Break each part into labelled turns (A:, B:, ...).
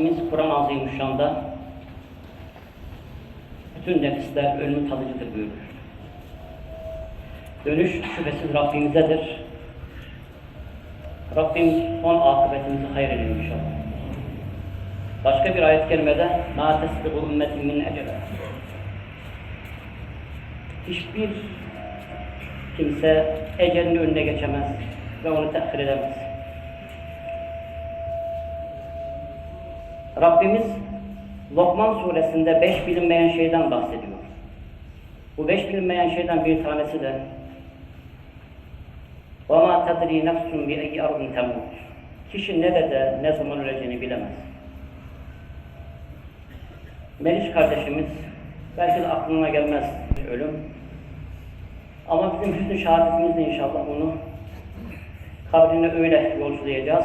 A: Rabbimiz Kur'an Azimüşşan'da bütün nefisler ölümü tadıcıdır buyurur. Dönüş şüphesiz Rabbimizedir. Rabbim son akıbetimizi hayır eylesin inşallah. Başka bir ayet kerimede مَا تَسْبِقُ اُمَّةٍ مِنْ اَجَلًا Hiçbir kimse ecelini önüne geçemez ve onu tehir edemez. Rabbimiz Lokman suresinde beş bilinmeyen şeyden bahsediyor. Bu beş bilinmeyen şeyden bir tanesi de وَمَا تَدْرِي نَفْسٌ بِأَيِّ أَرْضٍ تَمُوتُ Kişi nerede, ne zaman öleceğini bilemez. Meriç kardeşimiz, belki de aklına gelmez ölüm. Ama bizim hüsnü şehadetimizle inşallah onu kabrine öyle yolculayacağız.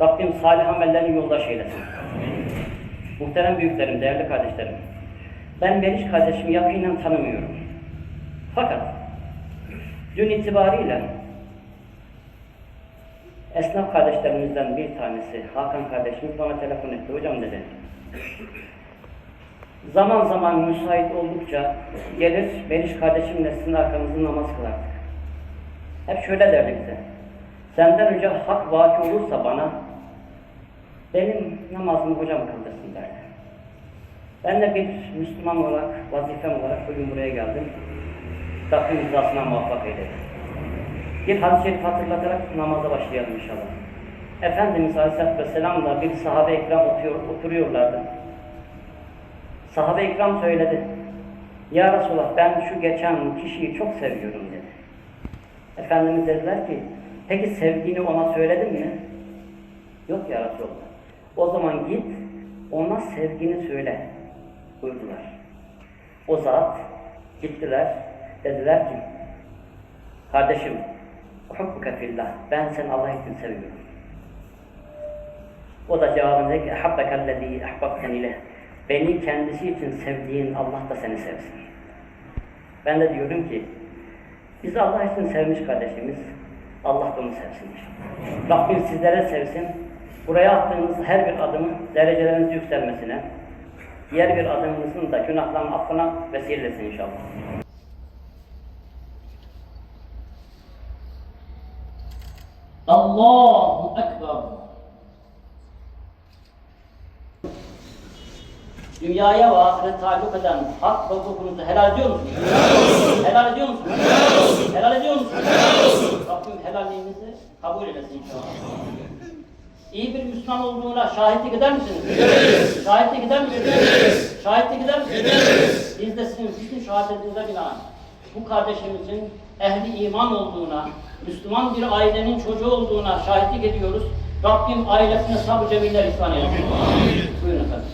A: Rabbim salih amellerini yoldaş eylesin. Muhterem büyüklerim, değerli kardeşlerim. Ben Meriç kardeşimi yakinen tanımıyorum. Fakat dün itibariyle esnaf kardeşlerimizden bir tanesi, Hakan kardeşimiz bana telefon etti. Hocam dedi, zaman zaman müsait oldukça gelir, Meriç kardeşimle sizin arkamızda namaz kılardık. Hep şöyle derdi bize, senden önce hak vaki olursa bana, benim namazımı hocam kıldırsın derdi. Ben de bir Müslüman olarak, vazifem olarak bugün buraya geldim. Rabbim rızasına muvaffak eylesin. Bir hadis-i şerif hatırlatarak namaza başlayalım inşallah. Efendimiz Aleyhisselatü Vesselam'la bir sahabe ikram oturuyor, oturuyorlardı. Sahabe ikram söyledi. Ya Resulallah ben şu geçen kişiyi çok seviyorum dedi. Efendimiz dediler ki, peki sevdiğini ona söyledin mi? Yok ya Resulallah. O zaman git, ona sevgini söyle buyurdular. O zat gittiler, dediler ki, kardeşim, hubbuke fillah, ben seni Allah için seviyorum. O da cevabında ki, habbekellezî ahbabten ileh. Beni kendisi için sevdiğin Allah da seni sevsin. Ben de diyorum ki, biz Allah için sevmiş kardeşimiz, Allah da onu sevsin. Rabbim sizlere sevsin. Buraya attığınız her bir adımın dereceleriniz yükselmesine, diğer bir adımınızın da günahların affına vesilesin inşallah. Allahu Ekber. Dünyaya ve ahirete taalluk eden hak ve hukukunuzu helal ediyor musunuz? Helal olsun. Helal ediyor musunuz? Helal olsun. Helal ediyor musunuz? Helal olsun. Rabbim helalliğinizi kabul eylesin inşallah. İyi bir Müslüman olduğuna şahitlik eder misiniz? Ederiz. Şahitlik eder misiniz? Ederiz. Şahitlik eder misiniz? Ederiz. Biz de sizin hüsnü şehadetinize binaen bu kardeşimizin ehli iman olduğuna, Müslüman bir ailenin çocuğu olduğuna şahitlik ediyoruz. Rabbim ailesine sabır cemiller ihsan eylesin. Buyurun efendim.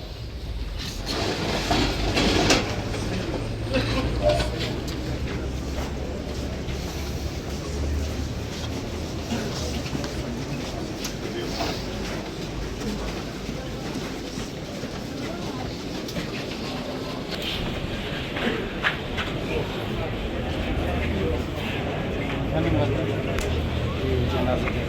B: Hani Efendim cenazede.